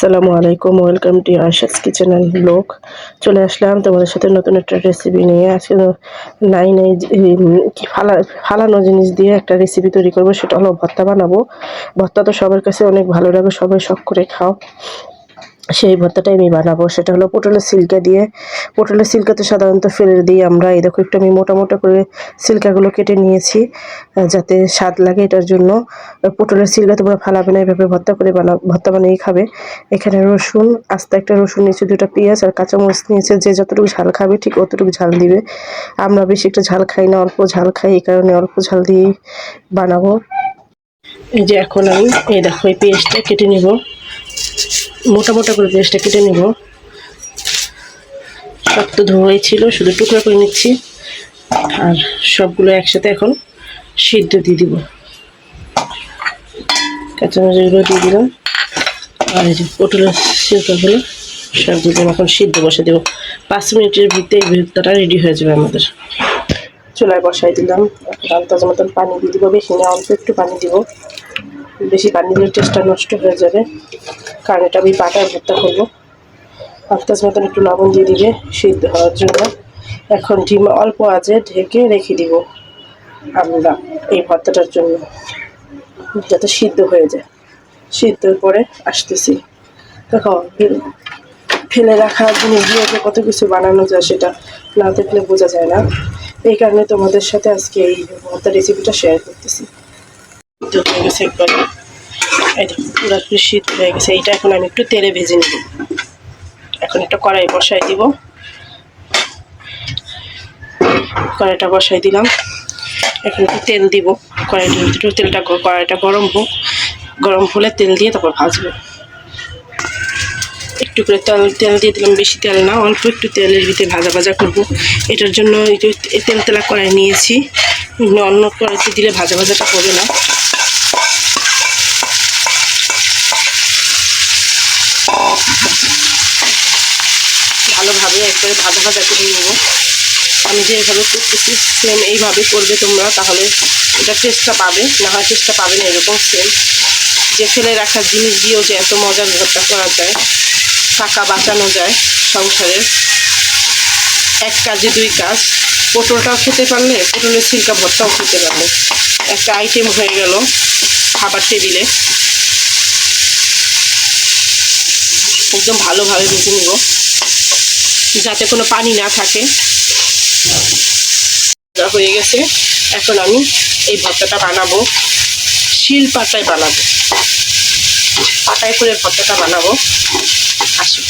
আসসালামু আলাইকুম, welcome to Asha's kitchen and blog. চলে আসলাম তোমাদের সাথে নতুন একটা রেসিপি নিয়ে। আজকে নাই নাই ফালা, ফালানো জিনিস দিয়ে একটা রেসিপি তৈরি করব, সেটা হলো ভর্তা বানাবো। ভর্তা তো সবার কাছে অনেক ভালো লাগে, সবাই শখ করে খাও। সেই ভর্তাটাই আমি বানাবো। সেটা হলো পটলের সিল্কা দিয়ে। পটলের সিল্কা তো সাধারণত ফেলে দিই আমরা। এই দেখো, একটু আমি মোটা মোটা করে সিল্কাগুলো কেটে নিয়েছি যাতে স্বাদ লাগে এটার জন্য। পটলের সিল্কা তোমরা ফালাবে না, এভাবে ভর্তা করে বানা, ভর্তা বানিয়ে খাবে। এখানে রসুন, আস্তে একটা রসুন নিয়েছে, দুটো পেঁয়াজ আর কাঁচামরিচ নিয়েছে। যে যতটুকু ঝাল খাবে ঠিক অতটুকু ঝাল দিবে। আমরা বেশি একটা ঝাল খাই না, অল্প ঝাল খাই, এই কারণে অল্প ঝাল দিয়েই বানাবো। এই যে এখন আমি, এই দেখো, এই পেঁয়াজটা কেটে নিব। মোটা মোটা করে পেঁয়াজটা কেটে নিব। শক্ত ধোয়াই ছিল, শুধু টুকরা করে নিচ্ছি। আর সবগুলো একসাথে এখন সিদ্ধ দিয়ে দিব। কাঁচামরিচগুলো দিয়ে দিলাম। আর এই যে পটলের সিল্কাগুলো সব দিলাম। এখন সিদ্ধ বসে দেবো। পাঁচ মিনিটের ভিতরে এই রেডি হয়ে যাবে আমাদের। চুলায় বসাই দিলাম। আন্দাজ মতন পানি দিয়ে দিব। বেশি না, অল্প একটু পানি দিব। বেশি দিলে টেস্টটা নষ্ট হয়ে যাবে। কারণ এটা আমি বাটার ভর্তা করব। আন্দাজ মতন একটু লবণ দিয়ে দিবে সিদ্ধ হওয়ার জন্য। এখন ডিম অল্প আছে, ঢেকে রেখে দিব আমরা এই ভর্তাটার জন্য, যাতে সিদ্ধ হয়ে যায়। সিদ্ধর পরে আসতেছি। দেখো, ফেল- ফেলে রাখা জিনিস দিয়ে কত কিছু বানানো যায় সেটা না দেখলে বোঝা যায় না। এই কারণে তোমাদের সাথে আজকে এই ভর্তা রেসিপিটা শেয়ার করতেছি। সিদ্ধ হয়ে গেছে একবারে দেখো পুরোপুরি শীত হয়ে গেছে এইটা এখন আমি একটু তেলে ভেজে নেব। এখন একটা কড়াই বসাই দিব কড়াইটা বসাই দিলাম এখন একটু তেল দিব কড়াইটার ভিতরে তেলটা কড়াইটা গরম হোক গরম হলে তেল দিয়ে তারপর ভাজবো একটু করে তেল তেল দিয়ে দিলাম বেশি তেল না অল্প একটু তেলের ভিতরে ভাজা ভাজা করব এটার জন্য তেল তেলা কড়াই নিয়েছি অন্য কড়াইতে দিলে ভাজা ভাজাটা হবে না ভালোভাবে একবারে ভাজা ভাজা করে নেব। আমি যেভাবে করতেছি সেম এইভাবে করবে তোমরা, তাহলে এটা টেস্টটা পাবে। না হয় টেস্টটা পাবে না, এরকম সেম যে ফেলে রাখা জিনিস দিয়েও যে এত মজার ভর্তা করা যায়, টাকা বাঁচানো যায় সংসারের এক কাজে দুই কাজ। পটলটাও খেতে পারলে, পটলের সিল্কা ভর্তাও খেতে পারলে। একটা আইটেম হয়ে গেল খাবার টেবিলে একদম ভালোভাবে ভেজে নিব। যাতে কোনো পানি না থাকে। হয়ে গেছে, এখন আমি এই ভর্তাটা বানাবো। শিল পাতায় বানাবো। পাতায় করে ভর্তাটা বানাবো। আসুন।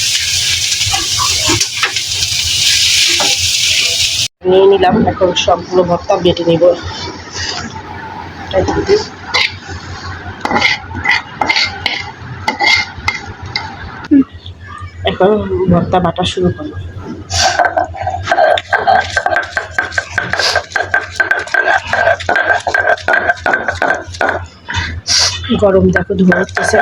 নিয়ে নিলাম, এখন সবগুলো ভর্তা বেটে নিব। এখন ভর্তা বাটা শুরু করব। গরম দেখো ধোয়া উঠতেছে।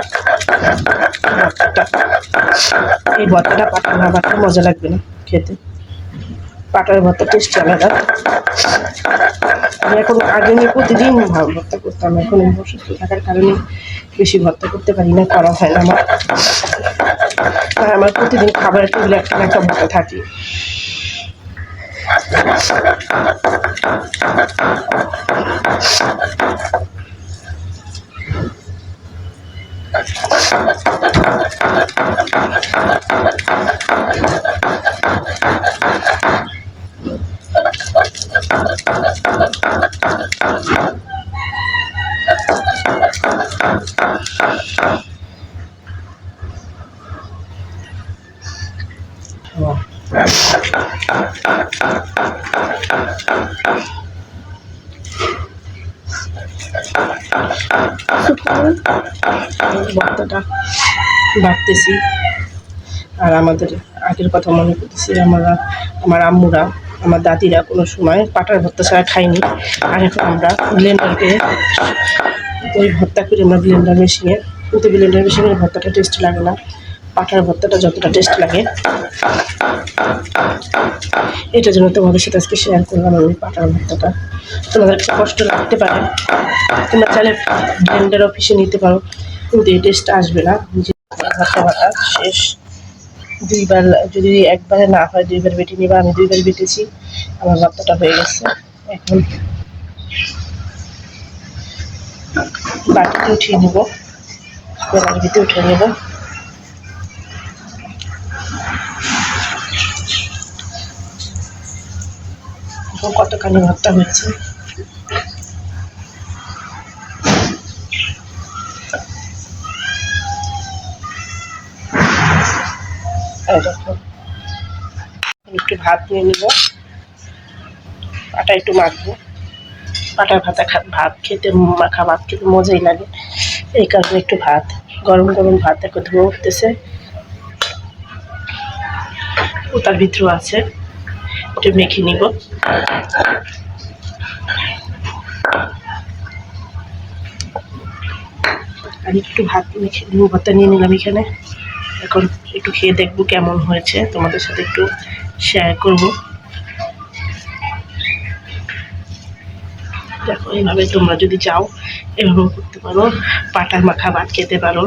এই ভর্তাটা পাটা না মজা লাগবে না খেতে। পাটার ভর্তা টেস্ট আলাদা। আমি এখন আগে নিয়ে প্রতিদিন ভর্তা করতাম, এখন আমি অসুস্থ থাকার কারণে বেশি ভর্তা করতে পারি না, করা হয় না আমার। আর আমার প্রতিদিন খাবারের টেবিলে একটা একটা ভর্তা থাকে। Wow. বাড়তেছি আর আমাদের আগের কথা মনে করতেছি আমরা আমার আম্মুরা, আমার দাদিরা কোনো সময় পাটার ভর্তা ছাড়া খাইনি আর এখন আমরা ব্লেন্ডারকে ওই ভর্তা করি আমরা ব্লেন্ডার মেশিনে কিন্তু ব্লেন্ডার মেশিনের ভর্তাটা টেস্ট লাগে না। পাটার ভর্তাটা যতটা টেস্ট লাগে। এটার জন্য তোমাদের সাথে আজকে শেয়ার করলাম আমি পাটার ভর্তাটা। তোমাদের কষ্ট লাগতে পারে। তোমরা চাইলে ব্লেন্ডার অফিসে নিতে পারো, কিন্তু এই টেস্ট আসবে না। ভর্তা শেষ। দুইবার যদি একবারে না হয়, দুইবার বেটে নিবা, আমি দুইবার বেটেছি, আমার ভর্তাটা হয়ে গেছে। এখন বাটিতে উঠিয়ে নেব ভিতরে উঠিয়ে নেব। এখন কতখানি ভর্তা হয়েছে একটু ভাত নিয়ে নিব। পাটা একটু মাখবো। পাটার ভাতা ভাত খেতে মাখা ভাত খেতে মজাই লাগে। এই কারণে একটু ভাত, গরম গরম ভাত দেখো ধুয়ে উঠতেছে। ও তার ভিতরেও আছে। একটু মেখে নিব। আর একটু ভাত মেখে নিব ভাতটা নিয়ে নিলাম এখানে। এখন একটু খেয়ে দেখব কেমন হয়েছে। তোমাদের সাথে একটু শেয়ার করব। দেখো এইভাবে তোমরা যদি চাও, এভাবেও করতে পারো। পাটার মাখা ভাত খেতে পারো।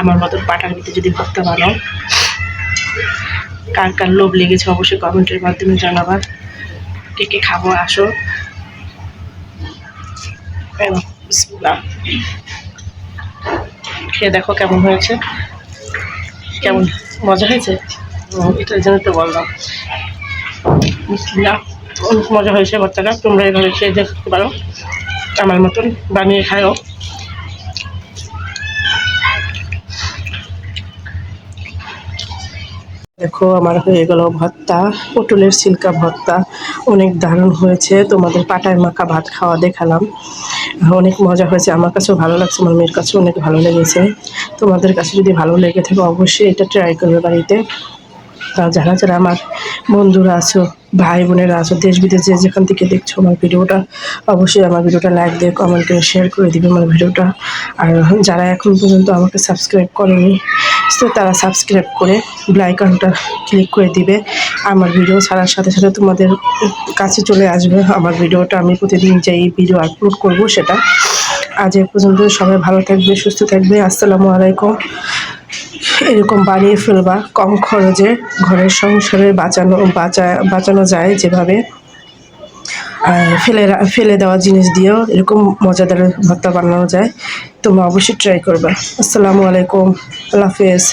আমার মতো পাটার ভিতরে যদি ভর্তা বানাও। কার কার লোভ লেগেছে অবশ্যই কমেন্টের মাধ্যমে জানাবা। কে কে খাব, আসো। খেয়ে দেখো কেমন হয়েছে। কেমন মজা হয়েছে? এটার জন্য তো বললাম। অনেক মজা হয়েছে ভর্তাটা তোমরা এভাবে খেয়ে দেখতে পারো। আমার মতন বানিয়ে খাও দেখো, আমার হয়ে গেল ভর্তা, পটলের সিল্কা ভর্তা। অনেক দারুণ হয়েছে, তোমাদের পাটায় মাখা ভাত খাওয়া দেখালাম। অনেক মজা হয়েছে, আমার কাছেও ভালো লাগছে, আমার মেয়ের কাছেও অনেক ভালো লেগেছে। তোমাদের কাছে যদি ভালো লেগে থাকে, অবশ্যই এটা ট্রাই করবে বাড়িতে। তা যারা যারা আমার বন্ধুরা আছো, ভাই বোনেরা আছো, দেশ বিদেশে যেখান থেকে দেখছ আমার ভিডিওটা, অবশ্যই আমার ভিডিওটা লাইক দিয়ে কমেন্ট করে শেয়ার করে দিবে আমার ভিডিওটা। আর যারা এখন পর্যন্ত আমাকে সাবস্ক্রাইব করেনি তো তারা সাবস্ক্রাইব করে ব্লাইকনটা ক্লিক করে দিবে। আমার ভিডিও ছাড়ার সাথে সাথে তোমাদের কাছে চলে আসবে। আমার ভিডিওটা আমি প্রতিদিন যে ভিডিও আপলোড করব সেটা। আজ এ পর্যন্ত সবাই ভালো থাকবে, সুস্থ থাকবে। আসসালামু আলাইকুম। এরকম বানিয়ে ফেলবা, কম খরচে ঘরের সংসারে বাঁচানো, বাঁচা, বাঁচানো যায় যেভাবে। ফেলে ফেলে দেওয়া জিনিস দিয়েও এরকম মজাদার ভর্তা বানানো যায়। তোমরা অবশ্যই ট্রাই করবা। আসসালামু আলাইকুম। আল্লাহ হাফেজ।